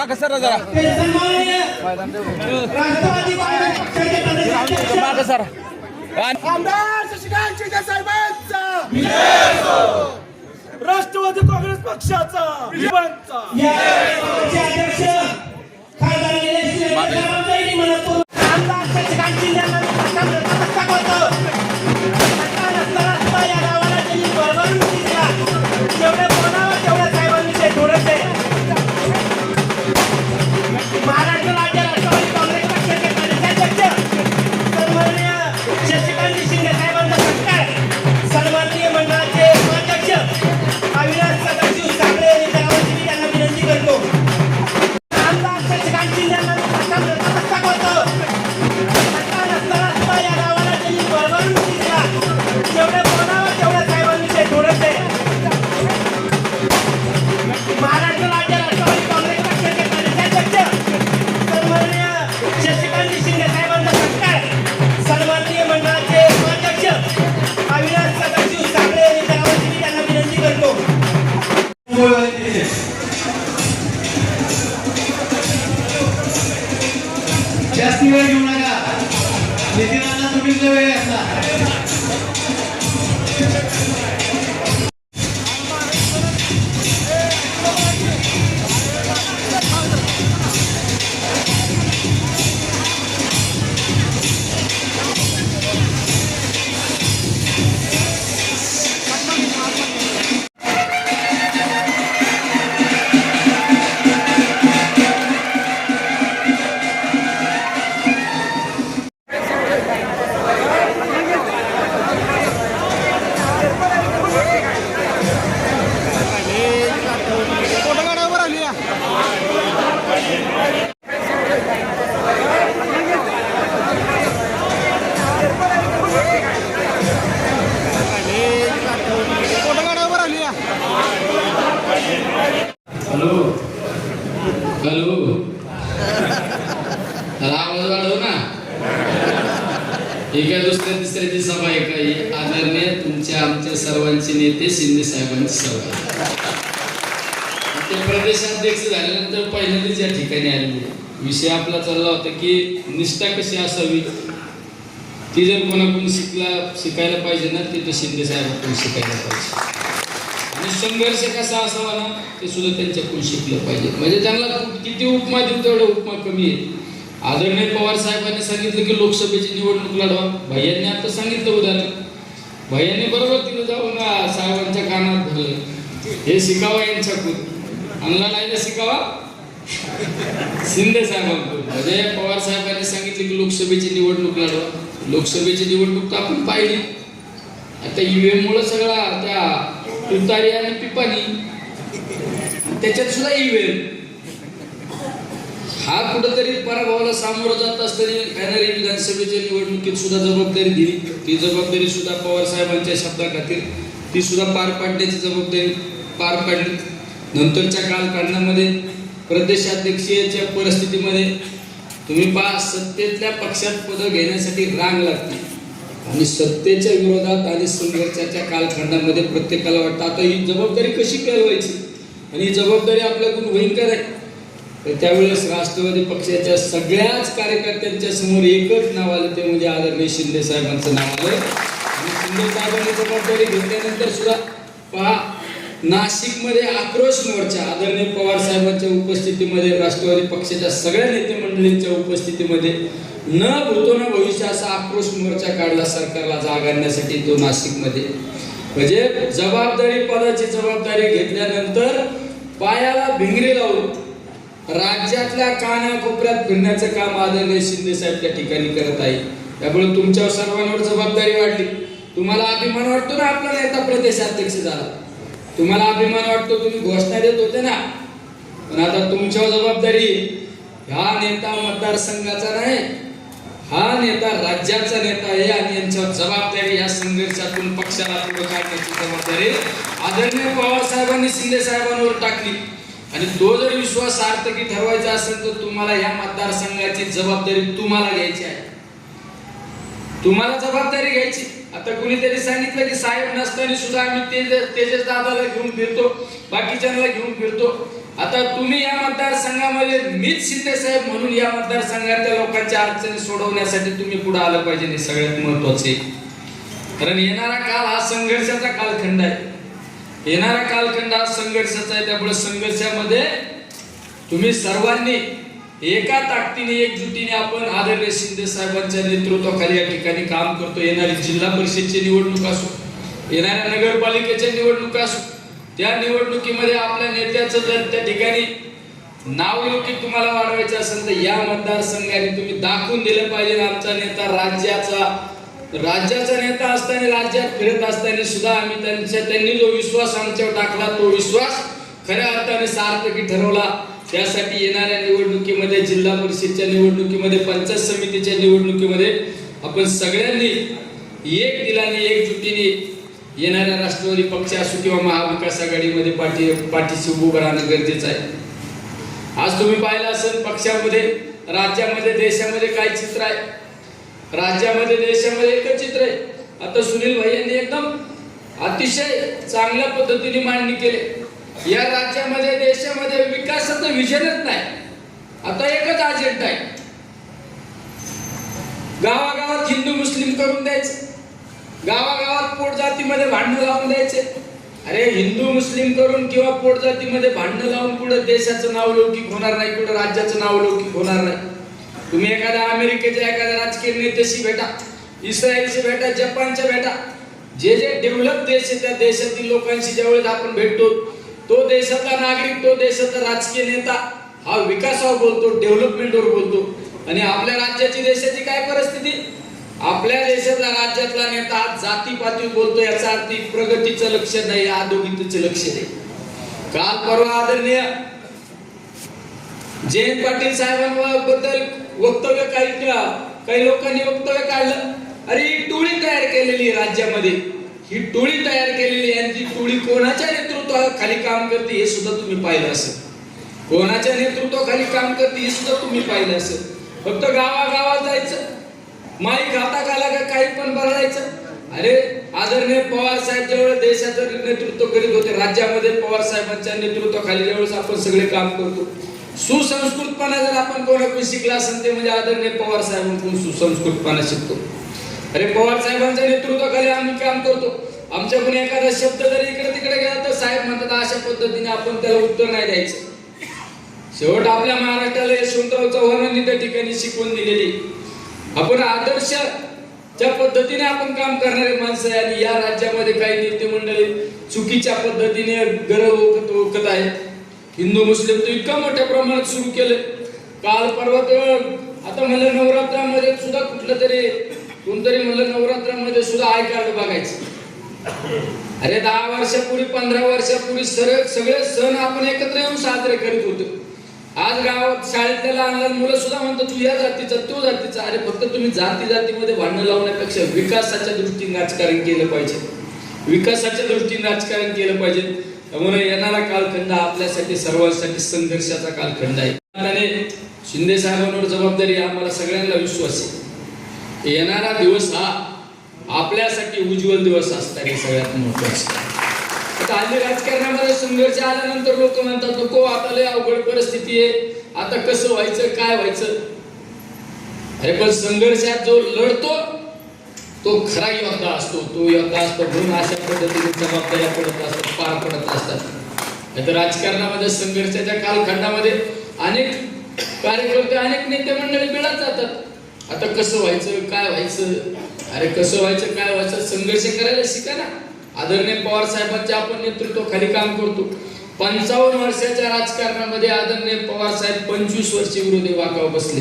माग सर जरा. माग सर आमदार शशिकांत शिंदे साहेबांचा. राष्ट्रवादी काँग्रेस पक्षाचा. आमदार शशिकांत शिंदे हॅलो जरा आवाज वाढव ना एका दुसऱ्या तिसऱ्याची सभा आहे काही आदरणीय तुमच्या आमच्या सर्वांचे नेते शिंदे साहेबांची सभा आहे. ते प्रदेशाध्यक्ष झाल्यानंतर पहिल्यांदाच या ठिकाणी आलेले विषय आपला चालला होता की निष्ठा कशी असावी ती जर कोणाकडून शिकला शिकायला पाहिजे ना तिथं तर शिंदे साहेबांकडून शिकायला पाहिजे आणि संघर्ष कसा असावा ना ते सुद्धा त्यांच्याकडून शिकलं पाहिजे. म्हणजे त्यांना किती उपमा देऊ तेवढं उपमा कमी आहे आदरणीय पवार साहेबांनी सांगितलं की लोकसभेची निवडणूक लढवा. भैयांनी आता सांगितलं उदाहरण. भैयांनी बरोबर तिथं जाऊन ना साहेबांच्या कानात धरलं. हे शिकावा यांच्याकडून. आणला नाही शिकावा? शिंदे साहेबांकडून. म्हणजे पवार साहेबांनी सांगितलं की लोकसभेची निवडणूक लढवा. लोकसभेची निवडणूक तर आपण पाहिली. आता ईव्हीएम मुळे सगळा त्या तुतारी आणि पिपाणी. त्याच्यात सुद्धा इव्हेल हा कुठंतरी पराभवाला सामोरं जात असताना येणाऱ्या विधानसभेच्या निवडणुकीत सुद्धा जबाबदारी दिली. ती जबाबदारी सुद्धा पवार साहेबांच्या शब्दाखातीर. ती सुद्धा पार पाडण्याची जबाबदारी पार पाडली. नंतरच्या कालखंडामध्ये प्रदेशाध्यक्षीयच्या परिस्थितीमध्ये तुम्ही पहा सत्तेतल्या पक्षात पदं घेण्यासाठी रांग लागते. आणि सत्तेच्या विरोधात आणि संघर्षाच्या कालखंडामध्ये प्रत्येकाला वाटतं आता ही जबाबदारी कशी कळवायची? आणि ही जबाबदारी आपल्याकडून होईल का नाही तर त्यावेळेस राष्ट्रवादी पक्षाच्या सगळ्याच कार्यकर्त्यांच्या समोर एकच नाव आलं ते म्हणजे आदरणीय शिंदे साहेबांचं नाव आलं. आणि शिंदे साहेबांनी जबाबदारी घेतल्यानंतर सुद्धा पहा नाशिकमध्ये आक्रोश मोर्चा आदरणीय पवार साहेबांच्या उपस्थितीमध्ये राष्ट्रवादी पक्षाच्या सगळ्या नेते मंडळींच्या उपस्थितीमध्ये न भूतो न भविष्य असा आक्रोश मोर्चा काढला सरकारला जाग आणण्यासाठी तो नाशिकमध्ये. म्हणजे जबाबदारी पदाची जबाबदारी घेतल्यानंतर पायाला भिंगरी लावून राज्यातल्या कानाकोपऱ्यात फिरण्याचं काम आदरणीय शिंदे साहेब त्या ठिकाणी करत आहे. त्यामुळे तुमच्यावर सर्वांवर जबाबदारी वाढली. तुम्हाला अभिमान वाटतो ना आपल्याला नेता प्रदेशाध्यक्ष झाला? तुम्हाला अभिमान वाटतो तुम्ही घोषणा देत होते ना? पण आता तुमच्यावर जबाबदारी हा नेता मतदारसंघाचा नाही. हा नेता राज्याचा नेता आहे आणि यांच्यावर जबाबदारी या संघर्षातून पक्षाला पुढे काढण्याची जबाबदारी आदरणीय पवार शिंदे साहेबांवर टाकली. आणि तो जर विश्वास सार्थकी ठरवायचा असेल तर तुम्हाला या मतदारसंघाची जबाबदारी तुम्हाला घ्यायची आहे. तुम्हाला जबाबदारी घ्यायची. आता कुणीतरी सांगितलं की साहेब नसताना सुद्धा आम्ही तेजस दादाला घेऊन फिरतो बाकीच्यांना घेऊन फिरतो. आता तुम्ही या मतदारसंघामध्ये मीच शिंदे साहेब म्हणून या मतदारसंघातल्या लोकांच्या अडचणी सोडवण्यासाठी तुम्ही पुढे आलं पाहिजे हे सगळ्यात महत्त्वाचे. कारण येणारा काळ हा संघर्षाचा कालखंड आहे. येणारा कालखंड हा संघर्षाचा आहे. त्यामुळे संघर्षामध्ये तुम्ही सर्वांनी एका ताकदीने एकजुटीने आपण आदरणीय शिंदे साहेबांच्या नेतृत्वाखाली या ठिकाणी काम करतो. येणारी जिल्हा परिषदची निवडणूक असो येणाऱ्या नगरपालिकेच्या निवडणूक असो त्या निवडणुकीमध्ये आपल्या नेत्याचं जर त्या ठिकाणी नावलौकिक तुम्हाला वाढवायचं असेल तर या मतदारसंघाने तुम्ही दाखवून दिलं पाहिजे. आमचा नेता राज्याचा राज्याचा नेता असताना राज्यात फिरत असताना सुद्धा आम्ही त्यांच्या त्यांनी जो विश्वास आमच्यावर टाकला तो विश्वास खऱ्या अर्थाने सार्थकी ठरवला. त्यासाठी येणाऱ्या निवडणुकीमध्ये जिल्हा परिषदच्या निवडणुकीमध्ये पंचायत समितीच्या निवडणुकीमध्ये आपण सगळ्यांनी एक दिलाने एकजुटीने येणाऱ्या राष्ट्रवादी पक्ष असो किंवा महाविकास आघाडीमध्ये पाठी पाठीशी उभं राहणं गरजेचं आहे. आज तुम्ही पाहिलं असेल पक्षामध्ये राज्यामध्ये देशामध्ये काय चित्र आहे? राज्यामध्ये देशामध्ये एकच चित्र आहे. आता सुनील भाई यांनी एकदम अतिशय चांगल्या पद्धतीने मांडणी केली. या राज्यामध्ये देशामध्ये विकासाचं विजनच नाही. आता एकच अजेंडा आहे. गावागावात हिंदू मुस्लिम करून द्यायचं. गावागावात पोट जातीमध्ये भांडणं लावून द्यायचे. अरे हिंदू मुस्लिम करून किंवा पोट जातीमध्ये भांडणं लावून कुठं देशाचं नाव लौकिक होणार नाही कुठं राज्याचं नाव लौकिक होणार नाही. तुम्ही एखाद्या अमेरिकेच्या एखाद्या राजकीय नेत्याशी भेटा इस्रायलशी भेटा जपानच्या भेटा. जे जे डेव्हलप देश आहे त्या देशातील लोकांशी ज्यावेळेस आपण भेटतो तो देशातला नागरिक तो देशाचा राजकीय नेता हा विकासावर बोलतो डेव्हलपमेंटवर बोलतो. आणि आपल्या राज्याची देशाची काय परिस्थिती? आपल्या देशातला राज्यातला नेता आज जातीपाती बोलतो याचा अर्थ प्रगतीचं लक्ष नाही आदोगितीचं लक्ष नाही काल परवा आदरणीय जयंत पाटील साहेबांबद्दल वक्तव्य काही काही लोकांनी वक्तव्य काढलं. अरे ही टोळी तयार केलेली आहे राज्यामध्ये. ही टोळी तयार केलेली आहे टोळी कोणाच्या नेतृत्वाखाली काम करते हे सुद्धा तुम्ही पाहिलं असेल. कोणाच्या नेतृत्वाखाली काम करते हे सुद्धा तुम्ही पाहिलं असेल. फक्त गावागावात जायचं. माईक खाता आला का काही पण बरडायचं अरे आदरणीय पवार साहेब जेवढं देशाचं नेतृत्व करीत होते राज्यामध्ये पवार साहेबांच्या नेतृत्वाखाली ज्यावेळेस आपण सगळे काम करतो. सुसंस्कृतपणा जर आपण कोणाकडून शिकला असेल ते म्हणजे आदरणीय पवार साहेबांकडून सुसंस्कृतपणा शिकतो. अरे पवार साहेबांच्या नेतृत्वाखाली आम्ही काम करतो. आमच्याकडून एखादा शब्द जर इकडे तिकडे गेला तर साहेब म्हणतात अशा पद्धतीने आपण त्याला उत्तर नाही द्यायचं. शेवट आपल्या महाराष्ट्राला यशवंतराव चव्हाणांनी त्या ठिकाणी शिकवून दिलेली. आपण आदर्श ज्या पद्धतीने आपण काम करणारे माणसं आहे आणि या राज्यामध्ये काही नेते मंडळी चुकीच्या पद्धतीने गरज ओकत ओकत आहेत. हिंदू मुस्लिम तर इतकं मोठ्या प्रमाणात सुरू केलं काल परवा तर आता म्हणलं नवरात्रामध्ये सुद्धा कुठलं तरी कोणतरी म्हणलं नवरात्रामध्ये सुद्धा आय कार्ड बघायचं. अरे दहा वर्षापूर्वी पंधरा वर्षापूर्वी सर सगळे सण आपण एकत्र येऊन साजरे करीत होतो. आज गावात शाळेतल्या लहान लहान मुलं सुद्धा म्हणतात तू या जातीचा तो जातीचा. अरे फक्त तुम्ही जाती जातीमध्ये भांडणं लावण्यापेक्षा विकासाच्या दृष्टीने राजकारण केलं पाहिजे. विकासाच्या दृष्टीने राजकारण केलं पाहिजे. त्यामुळे येणारा कालखंड आपल्यासाठी सर्वांसाठी संघर्षाचा कालखंड आहे. शिंदे साहेबांवर जबाबदारी आम्हाला सगळ्यांना विश्वास आहे. येणारा दिवस हा आपल्यासाठी उज्ज्वल दिवस असतात हे सगळ्यात महत्वाचं आता राजकारणामध्ये संघर्ष आल्यानंतर लोक म्हणतात नको आता लय अवघड परिस्थिती आहे. आता कसं व्हायचं काय व्हायचं? अरे पण संघर्षात जो लढतो तो खरा योद्धा असतो. तो योद्धा असतो म्हणून अशा पद्धतीने जबाबदाऱ्या पडत असतात पार पडत असतात. आता राजकारणामध्ये संघर्षाच्या कालखंडामध्ये अनेक कार्यकर्ते अनेक नेते मंडळी मिळत जातात. आता कसं व्हायचं काय व्हायचं? अरे कसं व्हायचं काय व्हायचं? संघर्ष करायला शिका ना. आदरणीय पवार साहेबांच्या आपण नेतृत्वाखाली काम करतो. पंचावन्न वर्षाच्या राजकारणामध्ये आदरणीय पवार साहेब पंचवीस वर्षे विरोधी वाकाव बसले.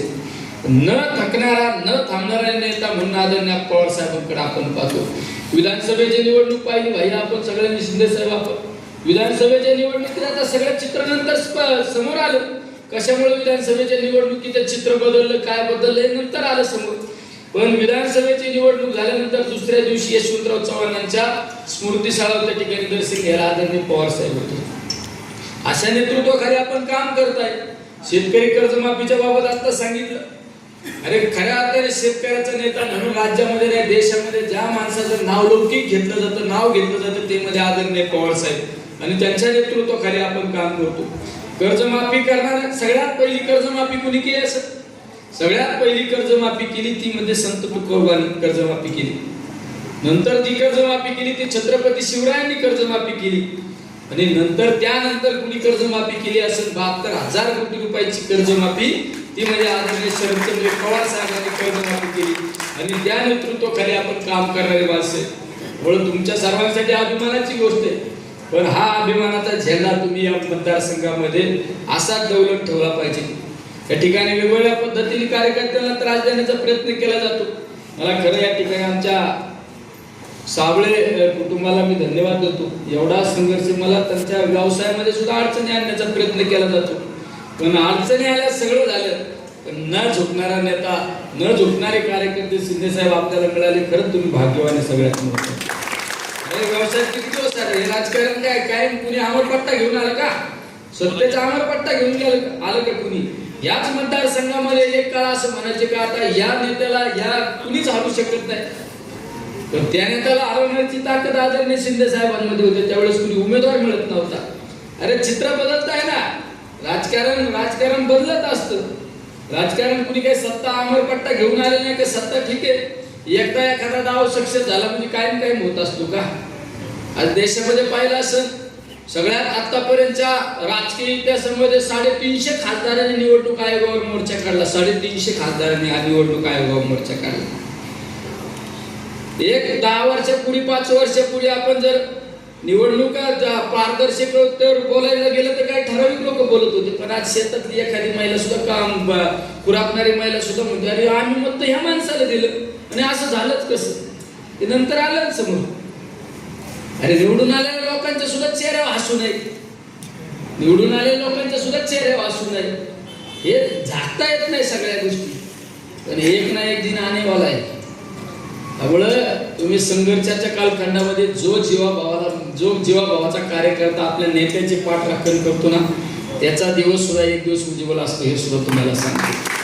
न थकणारा न थांबणारा नेता म्हणून आदरणीय पवार साहेबांकडे आपण पाहतो. विधानसभेची निवडणूक पाहिली भाई आपण सगळ्यांनी शिंदे साहेब आपण. विधानसभेच्या निवडणुकीत आता सगळं चित्र नंतर समोर आलं. कशामुळे विधानसभेच्या निवडणुकीचं चित्र बदललं काय बदललं हे नंतर आलं समोर. पण विधानसभेची निवडणूक झाल्यानंतर दुसऱ्या दिवशी यशवंतराव चव्हाणांच्या यांच्या शाळा त्या ठिकाणी दर्शन घ्यायला आदरणीय पवार साहेब होते. अशा नेतृत्वाखाली आपण काम करत आहे शेतकरी कर्जमाफीच्या बाबत आता सांगितलं. अरे खऱ्या अर्थाने शेतकऱ्याचा नेता म्हणून राज्यामध्ये नाही देशामध्ये ज्या माणसाचं नाव लौकिक घेतलं जातं नाव घेतलं जातं ते मध्ये आदरणीय पवार साहेब. आणि त्यांच्या नेतृत्वाखाली आपण काम करतो. कर्जमाफी करणार सगळ्यात पहिली कर्जमाफी कुणी केली असं सगळ्यात पहिली कर्जमाफी केली ती म्हणजे संत तुकोबांनी कर्जमाफी केली. नंतर जी कर्जमाफी केली ती छत्रपती शिवरायांनी कर्जमाफी केली. आणि नंतर त्यानंतर कुणी कर्जमाफी केली असेल बहात्तर हजार कोटी रुपयाची कर्जमाफी ती म्हणजे आदरणीय शरदचंद्र पवार साहेबांनी कर्जमाफी केली. आणि त्या नेतृत्वाखाली आपण काम करणारे माणसे म्हणून तुमच्या सर्वांसाठी अभिमानाची गोष्ट आहे. पण हा अभिमानाचा झेंडा तुम्ही या मतदारसंघामध्ये असाच दौलत ठेवला पाहिजे. या ठिकाणी वेगवेगळ्या पद्धतीने कार्यकर्त्यांना त्रास देण्याचा प्रयत्न केला जातो. मला खरं या ठिकाणी आमच्या साबळे कुटुंबाला मी धन्यवाद देतो. एवढा संघर्ष मला त्यांच्या व्यवसायामध्ये सुद्धा अडचणी आणण्याचा प्रयत्न केला जातो. पण अडचणी आल्या सगळं झालं. पण न झोपणारा नेता न झोपणारे कार्यकर्ते शिंदे साहेब आपल्याला मिळाले. खरंच तुम्ही भाग्यवाने सगळ्यात मोठं. किती दिवस आहे राजकारण काय? काय कुणी अमरपट्टा घेऊन आलं का? सत्तेचा अमरपट्टा घेऊन गेलं आलं का कुणी? याच मतदारसंघामध्ये एक काळ असं म्हणायचे का आता या नेत्याला या कुणीच हरू शकत नाही. पण त्या नेत्याला हरवण्याची ताकद आदरणीय शिंदे साहेबांमध्ये होते त्यावेळेस कुणी उमेदवार मिळत नव्हता. अरे चित्र बदलत आहे ना. राजकारण राजकारण बदलत असतं. राजकारण कुणी काही सत्ता अमरपट्टा घेऊन आले नाही का? सत्ता ठीक आहे. एकदा एखादा डाव सक्सेस झाला म्हणजे कायम कायम होत असतो का? आज देशामध्ये पाहिलं असं सगळ्यात आतापर्यंतच्या राजकीय इतिहासामध्ये साडेतीनशे खासदारांनी निवडणूक आयोगावर मोर्चा काढला. साडेतीनशे खासदारांनी हा निवडणूक आयोगावर मोर्चा काढला. एक दहा वर्षापूर्वी पाच वर्षापूर्वी आपण जर निवडणुका पारदर्शक बोलायला गेलं तर काही ठराविक लोक बोलत होते. पण आज शेतातली एखादी महिला सुद्धा काम खुराकणारी महिला सुद्धा म्हणते अरे आम्ही मत ह्या माणसाला दिलं. आणि असं झालंच कसं? ते नंतर आलं ना समोर. अरे निवडून आल्या लोकांच्या सुद्धा चेहऱ्यावर हसू नये निवडून आलेल्या लोकांच्या सुद्धा चेहऱ्यावर हसू नये हे झाकता येत नाही सगळ्या गोष्टी. पण एक ना एक दिन आणेवाला आहे. त्यामुळं तुम्ही संघर्षाच्या कालखंडामध्ये जो जीवाभावाला जो जीवाभावाचा कार्यकर्ता आपल्या नेत्याचे पाठ राखण करतो ना त्याचा दिवस सुद्धा एक दिवस उज्ज्वल असतो हे सुद्धा तुम्हाला सांगतो.